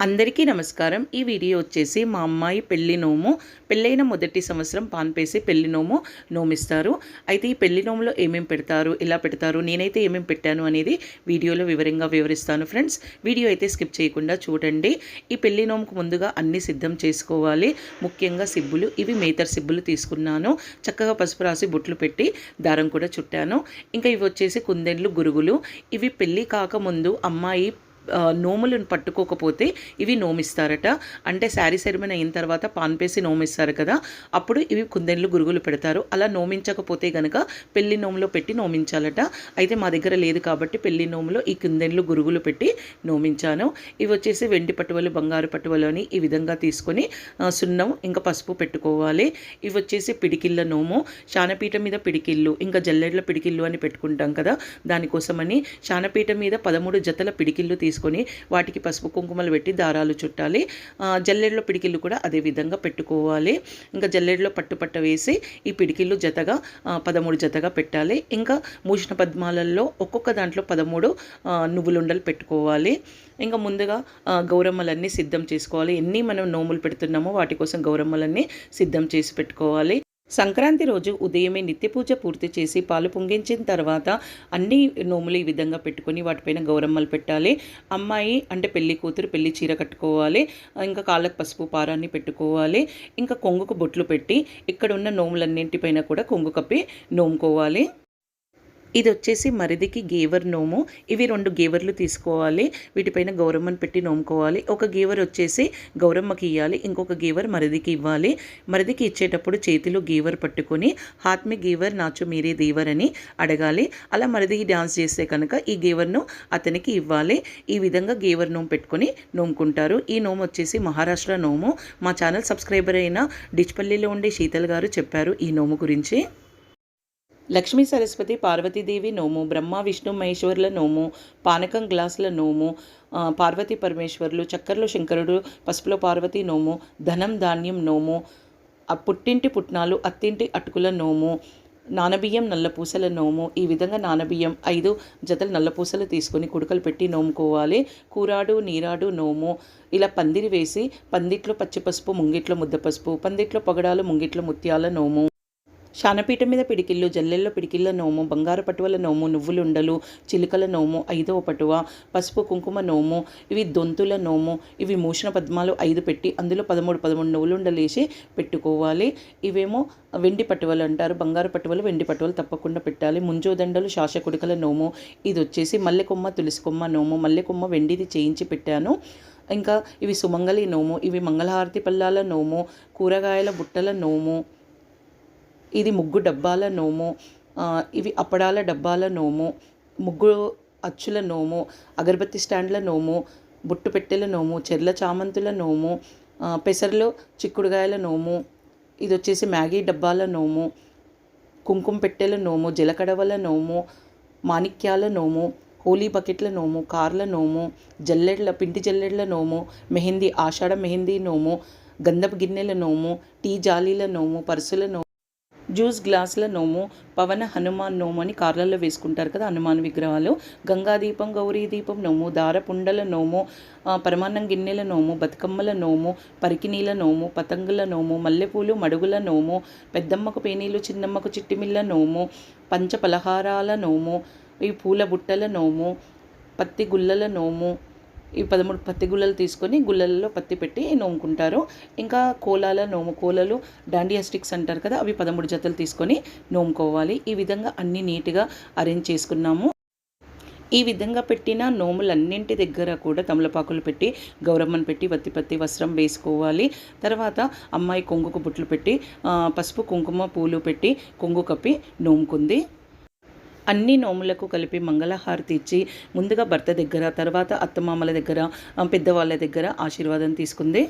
అందరికీ నమస్కారం. ఈ వీడియో వచ్చేసి మా అమ్మాయి పెళ్ళి నోము పెళ్ళైన మొదటి సంవత్సరం పాన్పేసి పెళ్ళి నోము నోమిస్తారు. అయితే ఈ పెళ్ళి నోములో ఏమేమి పెడతారు ఎలా పెడతారు నేనైతే ఏమేమి పెట్టాను అనేది వీడియోలో వివరంగా వివరిస్తాను ఫ్రెండ్స్. వీడియో అయితే స్కిప్ చేయకుండా చూడండి. ఈ పెళ్ళి నోముకు ముందుగా అన్ని సిద్ధం చేసుకోవాలి. ముఖ్యంగా సిబ్బులు ఇవి మేతర్ సిబ్బులు తీసుకున్నాను. చక్కగా పసుపు రాసి బొట్లు పెట్టి దారం కూడా చుట్టాను. ఇంకా ఇవి వచ్చేసి కుందెండ్లు గురుగులు. ఇవి పెళ్ళి కాకముందు అమ్మాయి నోములను పట్టుకోకపోతే ఇవి నోమిస్తారట. అంటే శారీ సెరమనీ అయిన తర్వాత పాన్పేసి నోమిస్తారు కదా. అప్పుడు ఇవి కుందెన్లు గురుగులు పెడతారు. అలా నోమించకపోతే గనక పెళ్ళి నోములో పెట్టి నోమించాలట. అయితే మా దగ్గర లేదు కాబట్టి పెళ్ళి నోములో ఈ కుందెన్లు గురుగులు పెట్టి నోమించాను. ఇవి వచ్చేసి వెండి పట్టువలు బంగారు పట్టువలు అని ఈ విధంగా తీసుకొని సున్నం ఇంకా పసుపు పెట్టుకోవాలి. ఇవి వచ్చేసి పిడికిళ్ళ నోము. శానపీఠ మీద పిడికిళ్ళు ఇంకా జల్లెడ్ల పిడికిళ్ళు అని పెట్టుకుంటాం కదా. దానికోసమని శానపీఠ మీద పదమూడు జతల పిడికిళ్ళు తీసుకొని వాటికి పసుపు కుంకుమలు పెట్టి దారాలు చుట్టాలి. జల్లెడలో పిడికిళ్ళు కూడా అదే విధంగా పెట్టుకోవాలి. ఇంకా జల్లెడలో పట్టు పట్ట వేసి ఈ పిడికిళ్ళు జతగా పదమూడు జతగా పెట్టాలి. ఇంకా మూషణ పద్మాలలో ఒక్కొక్క దాంట్లో పదమూడు నువ్వులుండలు పెట్టుకోవాలి. ఇంకా ముందుగా గౌరమ్మలన్నీ సిద్ధం చేసుకోవాలి. ఎన్ని మనం నోములు పెడుతున్నామో వాటి కోసం గౌరమ్మలన్నీ సిద్ధం చేసి పెట్టుకోవాలి. సంక్రాంతి రోజు ఉదయమే నిత్య పూజ పూర్తి చేసి పాలు పొంగించిన తర్వాత అన్ని నోములు ఈ విధంగా పెట్టుకొని వాటిపైన గౌరమ్మలు పెట్టాలి. అమ్మాయి అంటే పెళ్ళి కూతురు పెళ్ళి చీర కట్టుకోవాలి. ఇంకా కాళ్ళకు పసుపు పారాన్ని పెట్టుకోవాలి. ఇంకా కొంగుకు బొట్లు పెట్టి ఇక్కడ ఉన్న నోములన్నింటిపైన కూడా కొంగు కప్పి నోముకోవాలి. ఇది వచ్చేసి మరిదికి గేవర్ నోము. ఇవి రెండు గేవర్లు తీసుకోవాలి. వీటిపైన గౌరమ్మని పెట్టి నోముకోవాలి. ఒక గేవర్ వచ్చేసి గౌరమ్మకి ఇవ్వాలి ఇంకొక గేవర్ మరిదికి ఇవ్వాలి. మరిదికి ఇచ్చేటప్పుడు చేతిలో గేవర్ పట్టుకొని హాత్మి గేవర్ నాచు మీరే దేవర్ అని అడగాలి. అలా మరిదికి డాన్స్ చేస్తే కనుక ఈ గేవర్ను అతనికి ఇవ్వాలి. ఈ విధంగా గేవర్ నోము పెట్టుకొని నోముకుంటారు. ఈ నోము వచ్చేసి మహారాష్ట్ర నోము. మా ఛానల్ సబ్స్క్రైబర్ అయిన డిచ్పల్లిలో ఉండే శీతల్ గారు చెప్పారు ఈ నోము గురించి. లక్ష్మీ సరస్వతి పార్వతీదేవి నోము బ్రహ్మ విష్ణు మహేశ్వరుల నోము పానకం గ్లాసుల నోము పార్వతీ పరమేశ్వరులు చక్కర్లో శంకరుడు పసుపులో పార్వతీ నోము ధనం ధాన్యం నోము పుట్టింటి పుట్నాలు అత్తింటి అటుకుల నోము నానబియ్యం నల్లపూసల నోము ఈ విధంగా నానబియ్యం ఐదు జతలు నల్లపూసలు తీసుకొని కుడుకలు పెట్టి నోముకోవాలి. కూరాడు నీరాడు నోము ఇలా పందిరి వేసి పందిట్లో పచ్చి పసుపు ముంగిట్లో ముద్ద పసుపు పందిట్లో పొగడాలు ముంగిట్లో ముత్యాల నోము. శానపీఠం మీద పిడికిళ్ళు జల్లెల్లో పిడికిళ్ళ నోము బంగారు పటువల నోము నువ్వులుండలు చిలుకల నోము ఐదవ పటువ పసుపు కుంకుమ నోము ఇవి దొంతుల నోము ఇవి మూషణ పద్మాలు ఐదు పెట్టి అందులో పదమూడు పదమూడు నువ్వులుండలు వేసి పెట్టుకోవాలి. ఇవేమో వెండి పటువలు అంటారు. బంగారు పట్టువలు వెండి పటువలు తప్పకుండా పెట్టాలి. ముంజోదండలు శాసకుడికల నోము ఇది వచ్చేసి మల్లెకొమ్మ తులసి కొమ్మ నోము మల్లెకొమ్మ వెండిది చేయించి పెట్టాను. ఇంకా ఇవి సుమంగళి నోము ఇవి మంగళహారతి పల్లాల నోము కూరగాయల బుట్టల నోము ఇది ముగ్గు డబ్బాల నోము ఇవి అప్పడాల డబ్బాల నోము ముగ్గు అచ్చుల నోము అగరబత్తి స్టాండ్ల నోము బుట్టు పెట్టెల నోము చెర్ల చామంతుల నోము ఆ, పెసరలో చిక్కుడుగాయల నోము ఇది వచ్చేసి మ్యాగీ డబ్బాల నోము కుంకుమ పెట్టెల నోము జలకడవల నోము మాణిక్యాల నోము హోలీ బకెట్ల నోము కార్ల నోము జల్లెడ్ల పిండి జల్లెడ్ల నోము మెహందీ ఆషాఢ మెహందీ నోము గంధపు గిన్నెల నోము టీ జాలీల నోము పర్సుల నోము జ్యూస్ గ్లాసుల నోము పవన హనుమాన్ నోము అని కార్లలో వేసుకుంటారు కదా హనుమాన్ విగ్రహాలు. గంగా దీపం గౌరీ దీపం నోము దారపుండల నోము పరమాన్నం గిన్నెల నోము బతుకమ్మల నోము పరికినీల నోము పతంగుల నోము మల్లెపూలు మడుగుల నోము పెద్దమ్మకు పేనీలు చిన్నమ్మకు చిట్టిమిల్ల నోము పంచ పలహారాల నోము ఈ పూల బుట్టల నోము పత్తి గుల్లల నోము ఈ పదమూడు పత్తి గుల్లలు తీసుకొని గుల్లలలో పత్తి పెట్టి నోముకుంటారు. ఇంకా కోలాల నోము కోలలు డాండియా స్టిక్స్ అంటారు కదా అవి పదమూడు జతలు తీసుకొని నోముకోవాలి. ఈ విధంగా అన్ని నీట్గా అరేంజ్ చేసుకున్నాము. ఈ విధంగా పెట్టిన నోములన్నింటి దగ్గర కూడా తమలపాకులు పెట్టి గౌరమ్మను పెట్టి వత్తి పత్తి వస్త్రం వేసుకోవాలి. తర్వాత అమ్మాయి కొంగుకు బుట్లు పెట్టి పసుపు కుంకుమ పూలు పెట్టి కొంగు కప్పి నోముకుంది. అన్ని నోములకు కలిపి మంగళహారతి ఇచ్చి ముందుగా భర్త దగ్గర తర్వాత అత్తమామల దగ్గర పెద్దవాళ్ళ దగ్గర ఆశీర్వాదం తీసుకుంది.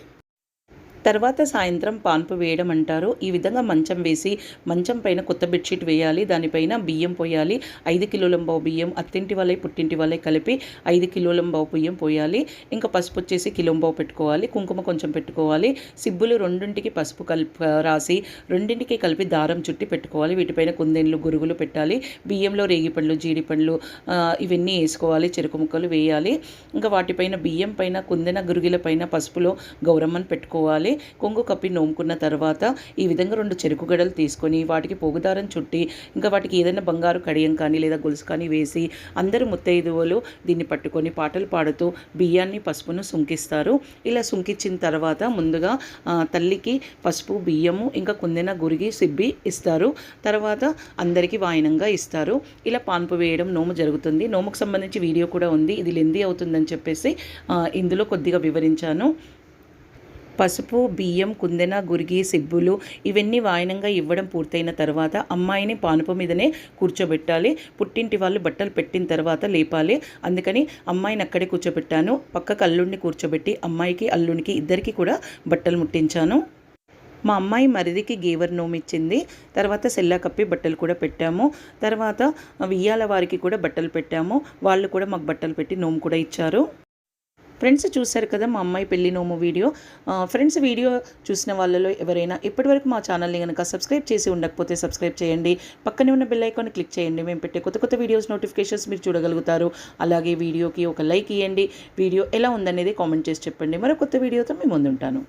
తర్వాత సాయంత్రం పాన్పు వేయడం అంటారు. ఈ విధంగా మంచం వేసి మంచం పైన కొత్త బెడ్షీట్ వేయాలి. దానిపైన బియ్యం పోయాలి. ఐదు కిలోల బావు బియ్యం అత్తింటి వాళ్ళే పుట్టింటి వాళ్ళే కలిపి ఐదు కిలోల బావు బియ్యం పోయాలి. ఇంకా పసుపు వచ్చేసి కిలోంబావు పెట్టుకోవాలి. కుంకుమ కొంచెం పెట్టుకోవాలి. సిబ్బులు రెండింటికి పసుపు కలిపి రాసి రెండింటికి కలిపి దారం చుట్టి పెట్టుకోవాలి. వీటిపైన కుందెన్లు గురుగులు పెట్టాలి. బియ్యంలో రేగిపండ్లు జీడిపండ్లు ఇవన్నీ వేసుకోవాలి. చెరుకు ముక్కలు వేయాలి. ఇంకా వాటిపైన బియ్యం పైన కుందెన గురిగిల పైన పసుపులో గౌరమ్మను పెట్టుకోవాలి. కొంగు కప్పి నోముకున్న తర్వాత ఈ విధంగా రెండు చెరుకు గడలు తీసుకొని వాటికి పోగుదారం చుట్టి ఇంకా వాటికి ఏదైనా బంగారు కడియం కానీ లేదా గొలుసు కానీ వేసి అందరూ ముత్తైదువులు దీన్ని పట్టుకొని పాటలు పాడుతూ బియ్యాన్ని పసుపును సుంకిస్తారు. ఇలా సుంకించిన తర్వాత ముందుగా తల్లికి పసుపు బియ్యము ఇంకా కుందెన గురిగి సిబ్బి ఇస్తారు. తర్వాత అందరికీ వాయనంగా ఇస్తారు. ఇలా పాన్పు వేయడం నోము జరుగుతుంది. నోముకు సంబంధించి వీడియో కూడా ఉంది. ఇది లెంది అవుతుందని చెప్పేసి ఇందులో కొద్దిగా వివరించాను. పసుపు బియ్యం కుందెన గురిగి సిబ్బులు ఇవన్నీ వాయనంగా ఇవ్వడం పూర్తయిన తర్వాత అమ్మాయిని పానుపు మీదనే కూర్చోబెట్టాలి. పుట్టింటి వాళ్ళు బట్టలు పెట్టిన తర్వాత లేపాలి. అందుకని అమ్మాయిని అక్కడే కూర్చోబెట్టాను. పక్కకు అల్లుడిని కూర్చోబెట్టి అమ్మాయికి అల్లునికి ఇద్దరికి కూడా బట్టలు ముట్టించాను. మా అమ్మాయి మరిదికి గేవర్ నోమిచ్చింది తర్వాత సెల్లా కప్పి బట్టలు కూడా పెట్టాము. తర్వాత వియ్యాల వారికి కూడా బట్టలు పెట్టాము. వాళ్ళు కూడా మాకు బట్టలు పెట్టి నోము కూడా ఇచ్చారు. ఫ్రెండ్స్ చూశారు కదా మా అమ్మాయి పెళ్ళి నోము వీడియో. ఫ్రెండ్స్ వీడియో చూసిన వాళ్ళలో ఎవరైనా ఇప్పటివరకు మా ఛానల్ని కనుక సబ్స్క్రైబ్ చేసి ఉండకపోతే సబ్స్క్రైబ్ చేయండి. పక్కనే ఉన్న బెల్ ఐకాన్ క్లిక్ చేయండి. మేము పెట్టే కొత్త కొత్త వీడియోస్ నోటిఫికేషన్స్ మీరు చూడగలుగుతారు. అలాగే వీడియోకి ఒక లైక్ ఇవ్వండి వీడియో ఎలా ఉందనేది కామెంట్ చేసి చెప్పండి. మరో కొత్త వీడియోతో మేము ముందుంటాను.